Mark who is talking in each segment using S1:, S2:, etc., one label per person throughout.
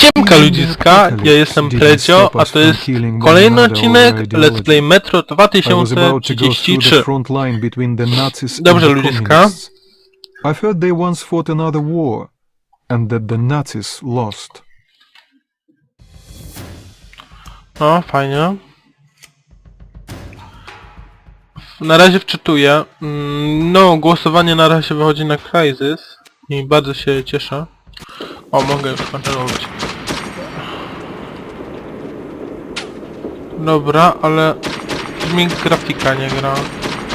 S1: Siemka ludziska, ja jestem Plezio, a to jest kolejny odcinek Let's Play Metro
S2: I was about to go through the
S1: 2033.
S2: front line between the Nazis
S1: Dobrze, ludziska.
S2: I've heard they once fought another war, and that the Nazis lost.
S1: O, fajnie. Na razie wczytuję. Mm, No, głosowanie na razie wychodzi na Crysis i bardzo się cieszę. O, mogę już kontynuować. Dobra, ale mi grafika nie gra.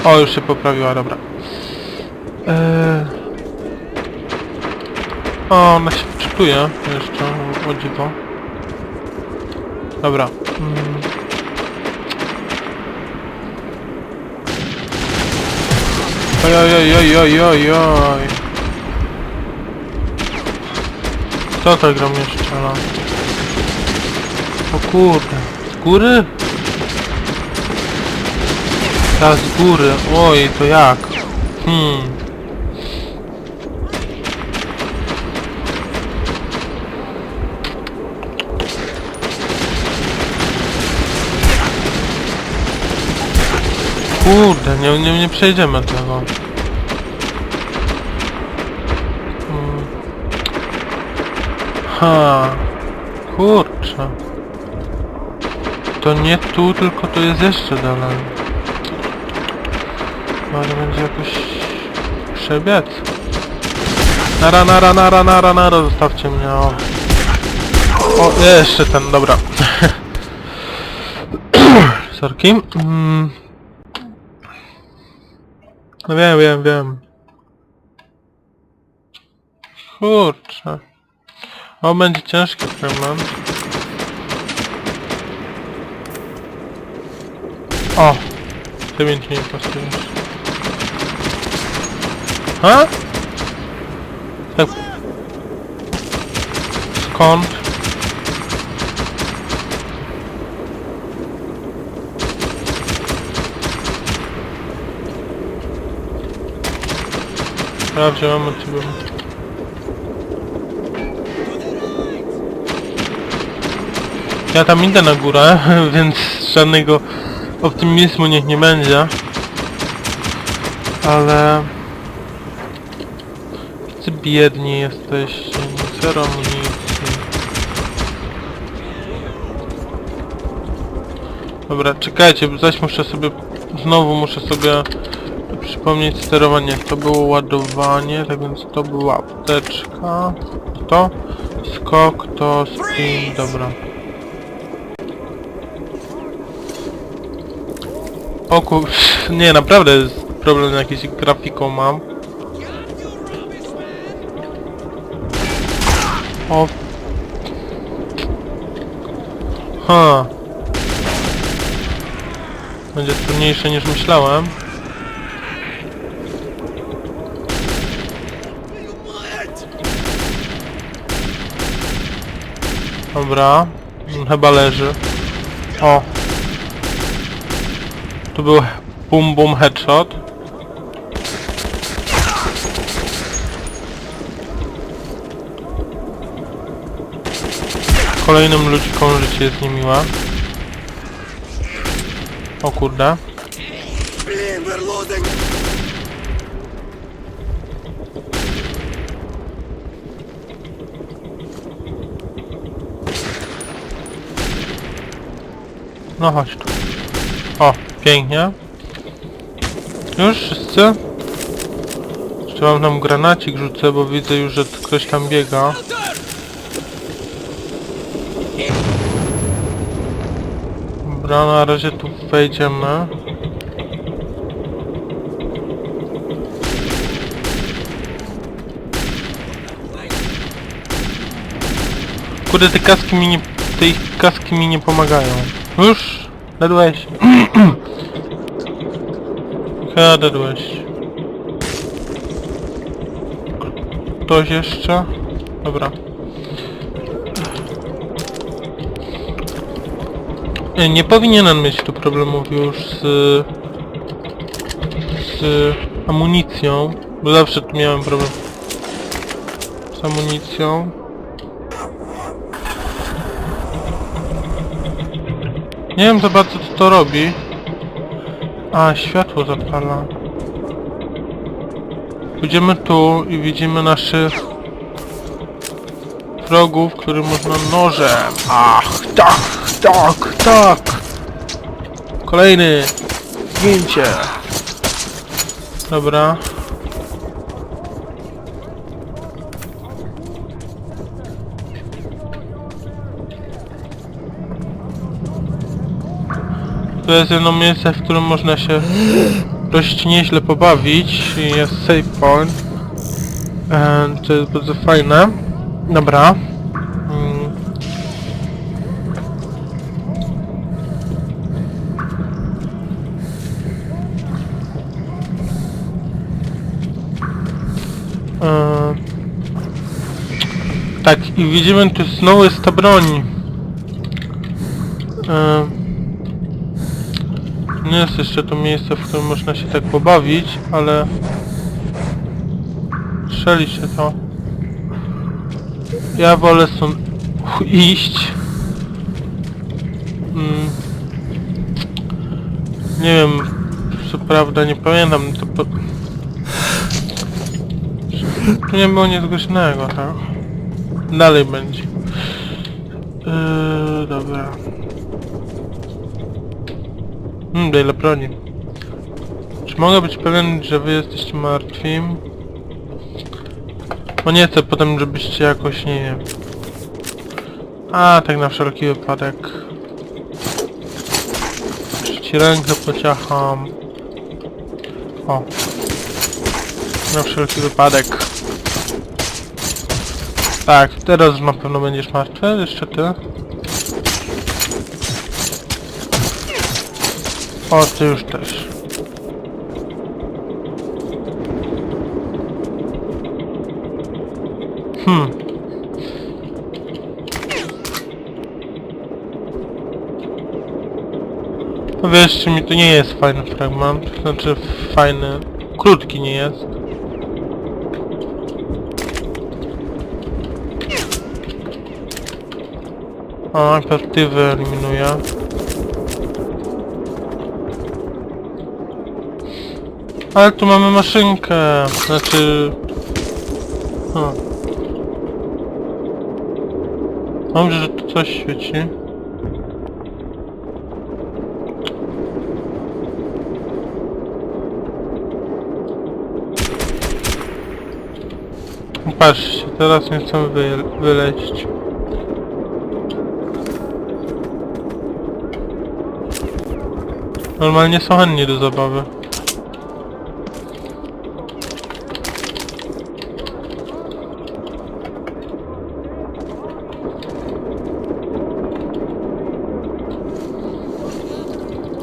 S1: O, już się poprawiła, dobra. Eee... O, ona się wczytuje jeszcze, o dziwo. Dobra. Mm. Oj, oj, oj, oj, oj, oj. Kto to gra mnie strzela? O kurde. Z góry? Ta z góry. Oj, to jak? Hmm. Kurde, nie, nie, nie przejdziemy tego. Hmm. Ha. Kurczę. To nie tu, tylko to jest jeszcze dalej. Ale będzie jakoś przebiec. Nara, nara, nara, nara, nara, zostawcie mnie, o. O, jeszcze ten, dobra. Sorki. Mm. No wiem, wiem, wiem. Kurczę. O, będzie ciężki fragment. O! Ty mi nie. Ha? Tak. Skąd? Ja wziąłem od ciebie. Ja tam idę na górę, więc żadnego optymizmu niech nie będzie. Ale... Tacy biedni jesteście, zero amunicji. Dobra, czekajcie, bo zaś muszę sobie... Znowu muszę sobie przypomnieć sterowanie. To było ładowanie, tak więc to była apteczka. To? Skok, to spin, dobra. O kur... Nie, naprawdę problem z jakąś grafiką mam. O... Ha. Będzie trudniejsze niż myślałem. Dobra. Chyba leży. O. Tu był bum bum headshot. Kolejnym ludzikom życie jest niemiła. O kurde. No chodź tu. O, pięknie. Już wszyscy? Jeszcze mam tam granacik rzucę, bo widzę już, że ktoś tam biega. Dobra, na razie tu wejdziemy. Kurde, te kaski mi nie... Te ich kaski mi nie pomagają. Już? Dedłeś. Chyba dedłeś. Ktoś jeszcze? Dobra. Nie, powinienem mieć tu problemów już z... z amunicją, bo zawsze tu miałem problem z amunicją. Nie wiem za bardzo co to robi. A, światło zapala. Pójdziemy tu i widzimy naszych wrogów, który można nożem. Ach, tak! Tak, tak. Kolejny. Zdjęcie. Dobra. To jest jedno miejsce, w którym można się dość nieźle pobawić jest save point. E, to jest bardzo fajne. Dobra. I widzimy tu znowu jest ta broń. E, nie jest jeszcze to miejsce, w którym można się tak pobawić, ale... Strzeli się to. Ja wolę stąd iść. Mm. Nie wiem, co prawda nie pamiętam, to po... Tu nie było nic głośnego, tak? Dalej będzie. Yy, dobra. Hmm, Dale broni. Czy mogę być pewien, że wy jesteście martwi? Bo nie chcę potem, żebyście jakoś, nie wiem... A, tak na wszelki wypadek. Jeszcze ci rękę pociacham. O. Na wszelki wypadek. Tak, teraz na pewno będziesz martwy, jeszcze ty. O, ty już też. Hmm. Powiedzcie mi, to nie jest fajny fragment. Znaczy fajny, krótki nie jest. O, najpierw ty wyeliminuję. Ale tu mamy maszynkę, znaczy... O. Dobrze, że tu coś świeci. Patrzcie, teraz nie chcę wy wyleźć. Normalnie są chętni do zabawy.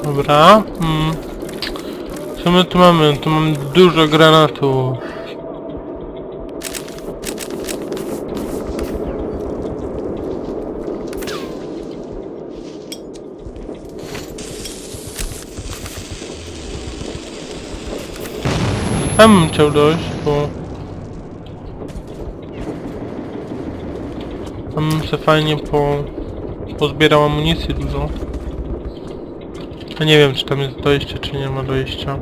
S1: Dobra. Mm. Co my tu mamy? Tu mam dużo granatów. Tam bym chciał dojść, bo... Tam se fajnie po... pozbierał amunicji dużo. Ja nie wiem, czy tam jest dojście, czy nie ma dojścia.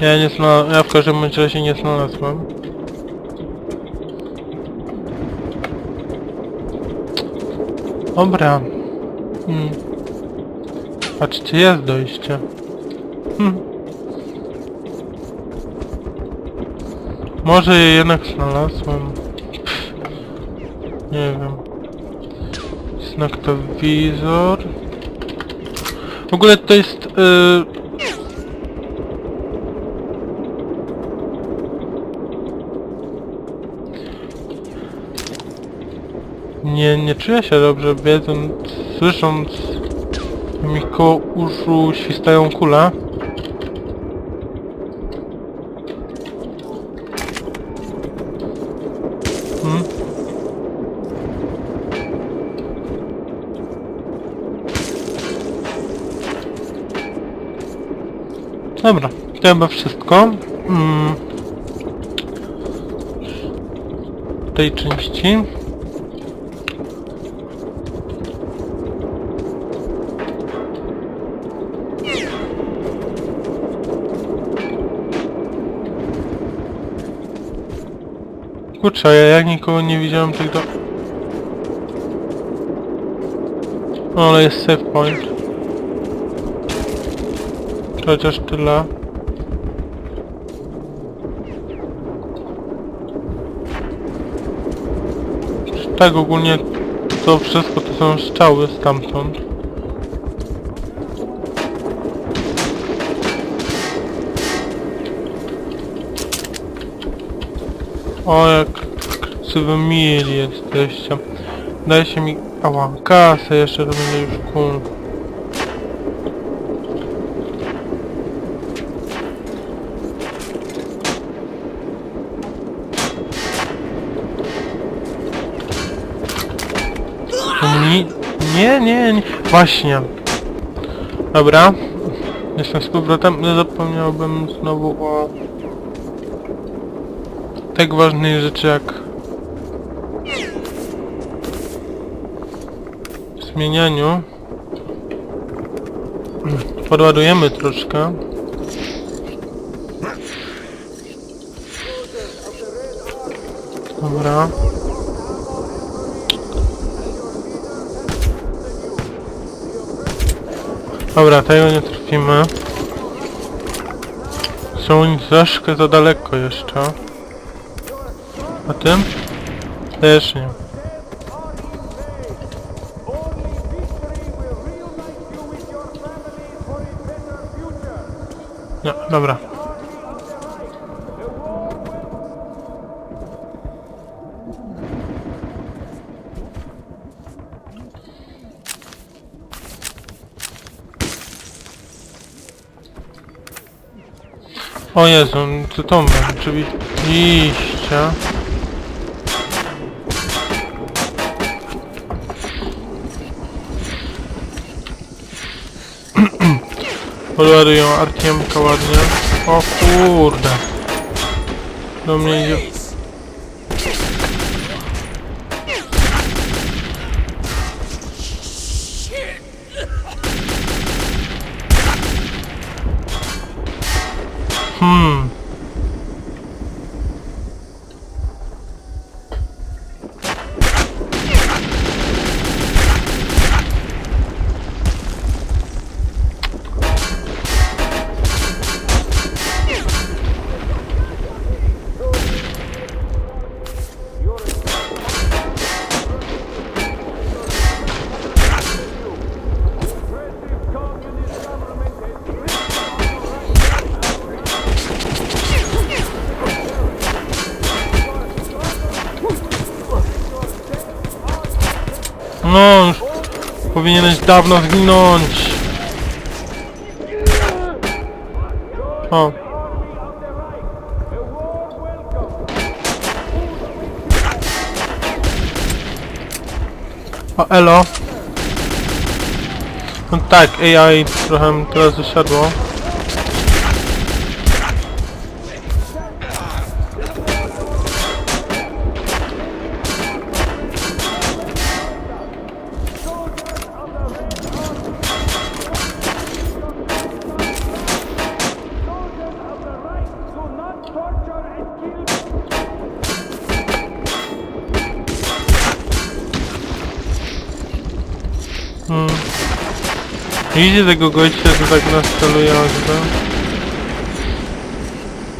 S1: Ja nie zna... ja w każdym razie nie znalazłem. Dobra. Hmm. Patrzcie, jest dojście. Hmm. Może je jednak znalazłem. Nie wiem. Znak to wizor. W ogóle to jest... Yy... Nie, nie czuję się dobrze, wiedząc, słysząc, mi koło uszu świstają kule. to chyba wszystko. Mm. W tej części. Kurczę, ja jak nikogo nie widziałem tak do... No ale jest save point. Chociaż tyle. Tak ogólnie to wszystko to są strzały stamtąd. O jak mili jesteście. Dajcie mi... Ała, kasę jeszcze to będzie już cool. Nie, nie, nie, nie. Właśnie. Dobra. Jestem z powrotem. Zapomniałbym znowu o tak ważnej rzeczy jak zmienianiu. Podładujemy troszkę. Dobra. Dobra, tego nie trafimy. Są oni troszkę za daleko jeszcze. A tym? Też nie. No, dobra. O Jezu, to to my, oczywiście. Podładują Artiemka ładnie. O kurde. Do mnie idzie. 嗯。Powinieneś dawno zginąć. O. O, elo. No tak, AI trochę teraz wysiadło. Widzicie tego gościa, co tak nas celuje choćby?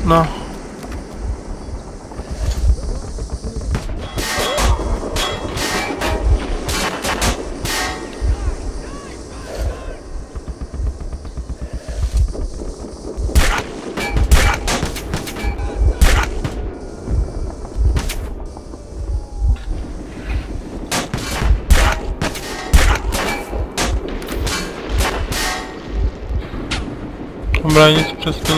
S1: No. Dobra, nic przez to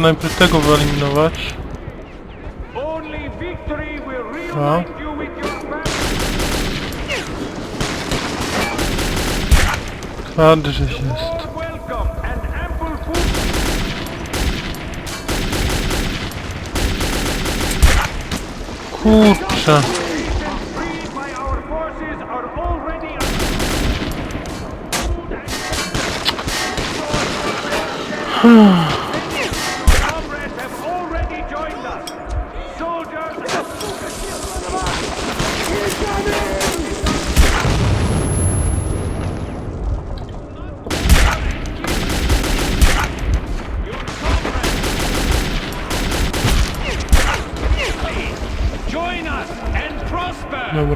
S1: najpierw tego wyeliminować.
S3: Only victory will
S1: Huh?
S3: reunite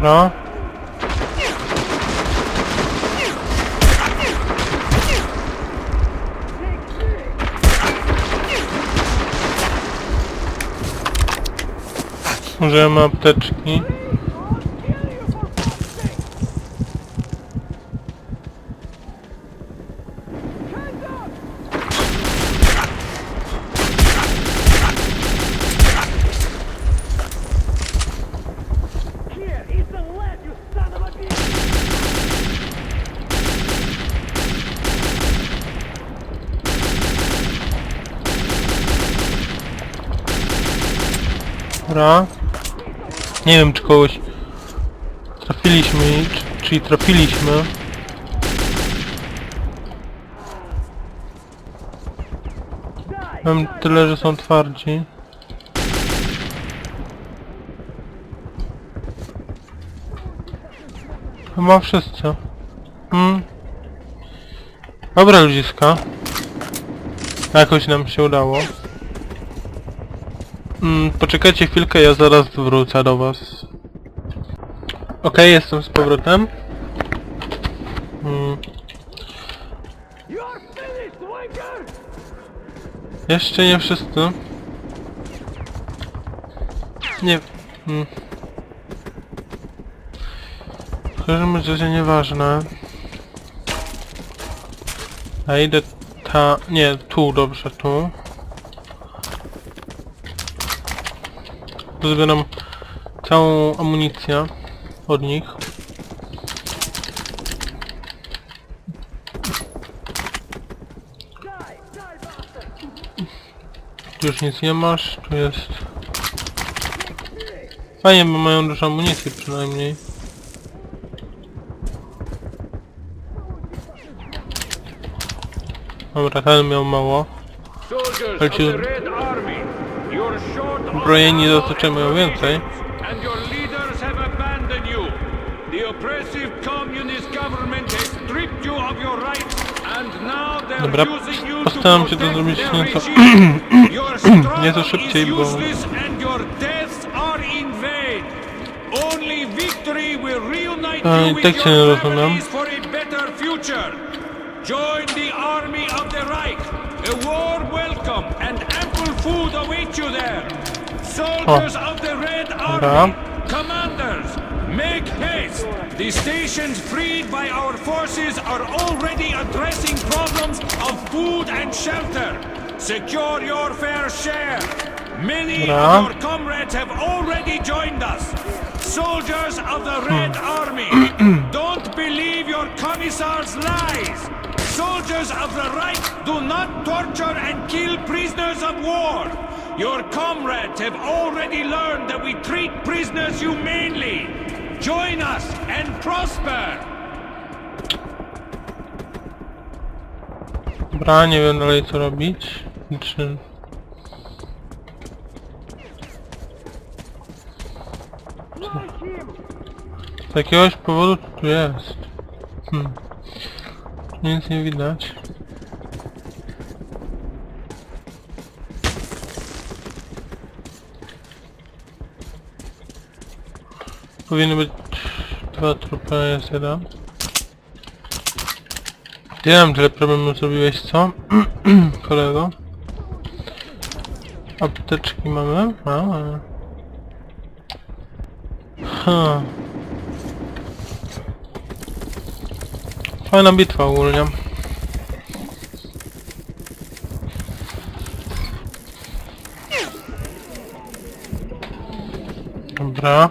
S1: Dobra. Użyjemy apteczki.
S3: Here is the lead, you son of a bitch!
S1: Dobra. Nie wiem czy kogoś trafiliśmy, czy, czyli trafiliśmy. Mam tyle, że są twardzi. Chyba wszyscy. Hmm. Dobra ludziska. Jakoś nam się udało. Mm, poczekajcie chwilkę, ja zaraz wrócę do was. Okej, jestem z powrotem. Mm, jeszcze nie wszyscy. Nie... Mm. W każdym razie nieważne. A idę ta... Nie, tu, dobrze, tu. Zbieram całą amunicję od nich. Tu już nic nie masz, tu jest... Fajnie, bo mają dużo amunicji przynajmniej. Dobra, ten miał mało.
S3: Soldiers
S1: Ale
S3: of
S1: ci
S3: the Red Army, and
S1: mają więcej. Dobra, postaram się to zrobić nieco- Nieco szybciej, bo- A, i tak cię nie rozumiem.
S3: Soldiers of the Red. Army, uh-huh. commanders, make haste. The stations freed by our forces are already addressing problems of food and shelter. Secure your fair share. Many of uh-huh. your comrades have already joined us. Soldiers of the hmm. Red Army, don't believe your commissar's lies. Soldiers of the Reich do not torture and kill prisoners of war. Your comrades have already learned that we treat prisoners humanely. Join us and prosper.
S1: Dobra, nie wiem dalej co robić. Czy... Z jakiegoś powodu tu jest. Hmm. Nic nie widać. Powinny być dwa trupy, jest jeden. Ty nam tyle problemu zrobiłeś, co? Kolego. Apteczki mamy? A. Ha. Fajna bitwa ogólnie. Dobra.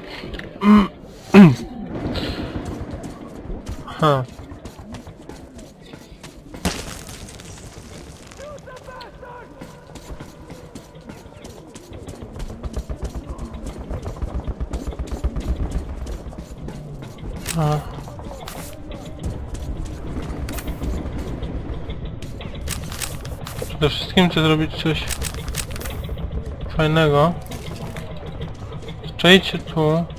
S1: Przede wszystkim chcę zrobić coś fajnego. Przejdźcie tu.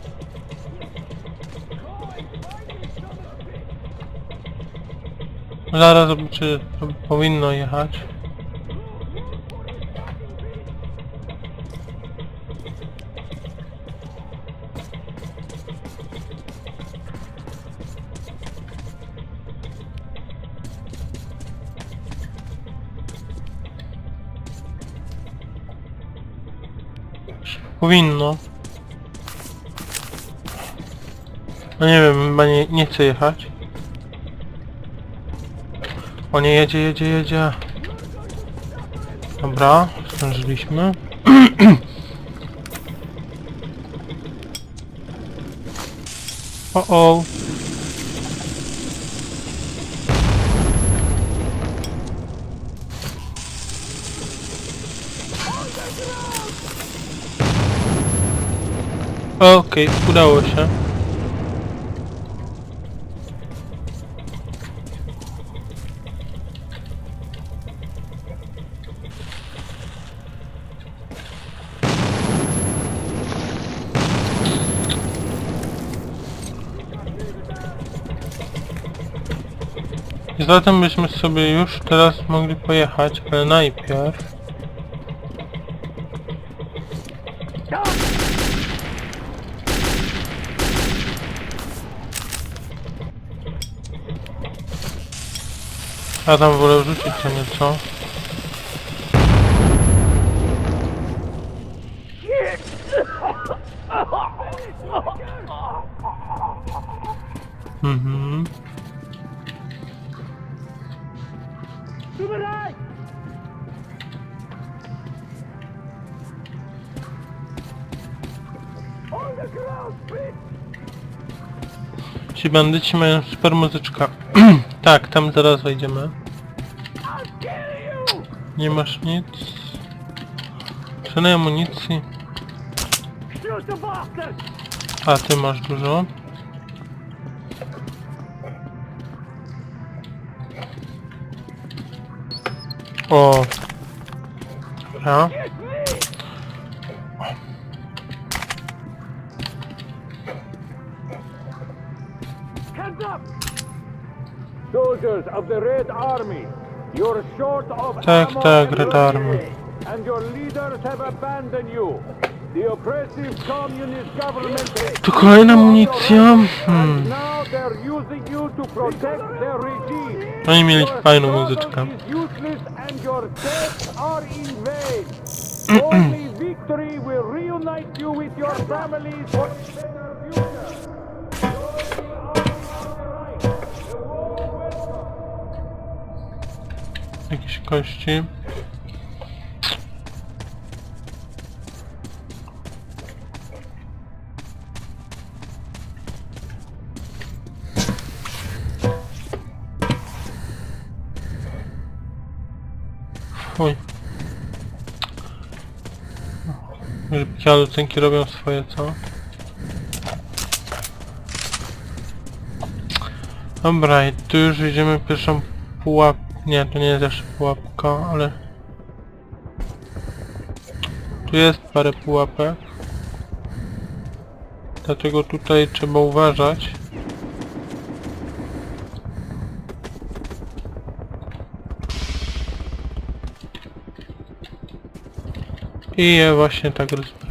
S1: Zaraz to powinno jechać. Powinno. No nie wiem, chyba nie, nie chcę jechać. O nie, jedzie, jedzie, jedzie. Dobra, zdążyliśmy. o o. Okej, udało się. Zatem byśmy sobie już teraz mogli pojechać, ale najpierw... Ja tam wolę rzucić co nieco. Mhm. Ci bandyci mają super muzyczka. tak, tam zaraz wejdziemy. Nie masz nic. Żadnej amunicji. A ty masz dużo. O. Dobra.
S3: The Red Army, you're short of
S1: Tak,
S3: ammo
S1: tak,
S3: and
S1: Red Army.
S3: and your leaders have abandoned you. The oppressive communist government
S1: Tu kolejna amunicja. Hmm.
S3: and now they're using you to protect their regime.
S1: Oni mieli
S3: Your
S1: fajną
S3: struggle
S1: muzyczkę.
S3: is useless and your deaths are in vain. Only victory will reunite you with your families
S1: Jakieś kości. Oj. Jalucenki robią swoje, co? Dobra, i tu już widzimy pierwszą pułap... Nie, to nie jest jeszcze pułapka, ale... Tu jest parę pułapek. Dlatego tutaj trzeba uważać. I je właśnie tak rozbrajać.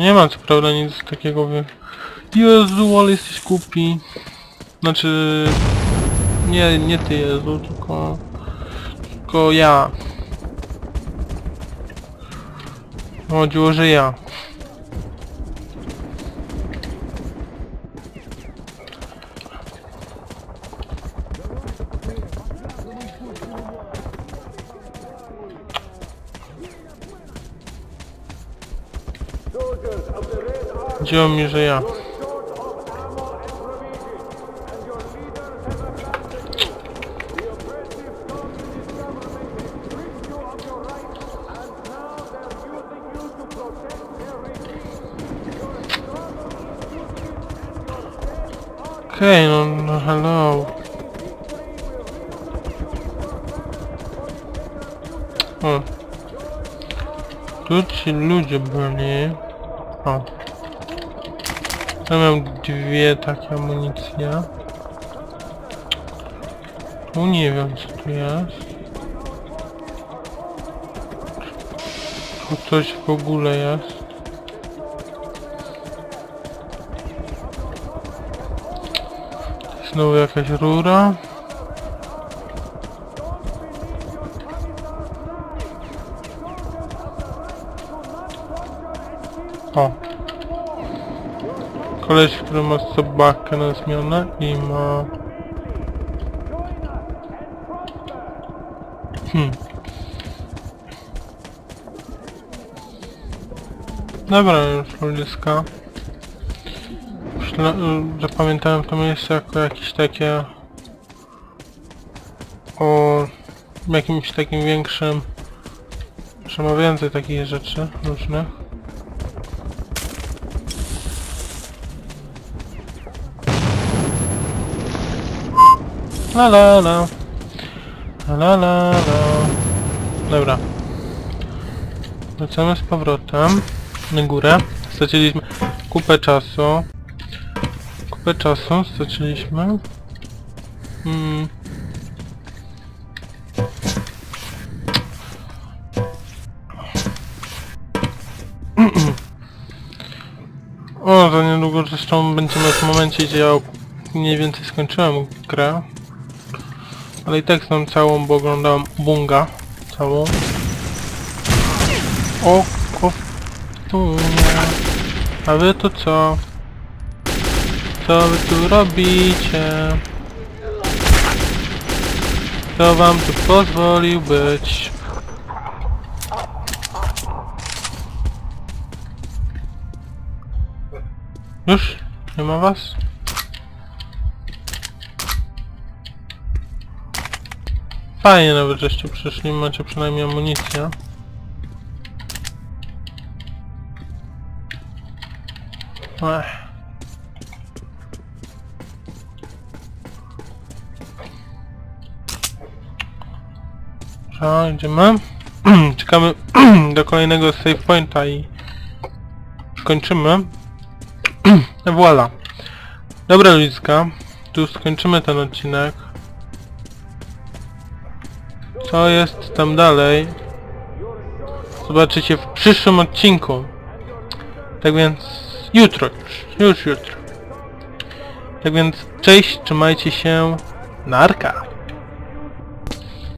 S1: Nie ma co prawda nic takiego wy... Jezu, ale jesteś głupi. Znaczy... Nie, nie ty Jezu, tylko... Tylko ja. Chodziło, że ja. Chodziło mi, że ja. Okej, no, no hello. O. Tu ci ludzie byli. O. Ja mam dwie takie amunicje. Tu nie wiem co tu jest. Tu coś w ogóle jest. Znowu jakaś rura. Koleś, który ma sobakę na zmianę i ma... Hmm. Dobra, już ludziska. Zapamiętałem to miejsce jako jakieś takie... O jakimś takim większym... Że ma więcej takich rzeczy różnych. La la la. La la la. Dobra. Wracamy z powrotem na górę. Straciliśmy kupę czasu. Kupę czasu straciliśmy. Hmm. O, za niedługo zresztą będziemy w momencie, gdzie ja mniej więcej skończyłem grę. Ale i tak znam całą, bo oglądałem Bunga. Całą. O, kofunia. A wy to co? Co wy tu robicie? Kto wam tu pozwolił być? Już? Nie ma was? Fajnie nawet, żeście przyszli, macie przynajmniej amunicję. Ech. Dobra, idziemy. Czekamy do kolejnego save pointa i skończymy. Voila. Dobra ludzka, tu skończymy ten odcinek. Co jest tam dalej? Zobaczycie w przyszłym odcinku. Tak więc jutro już, już jutro. Tak więc cześć, trzymajcie się. Narka.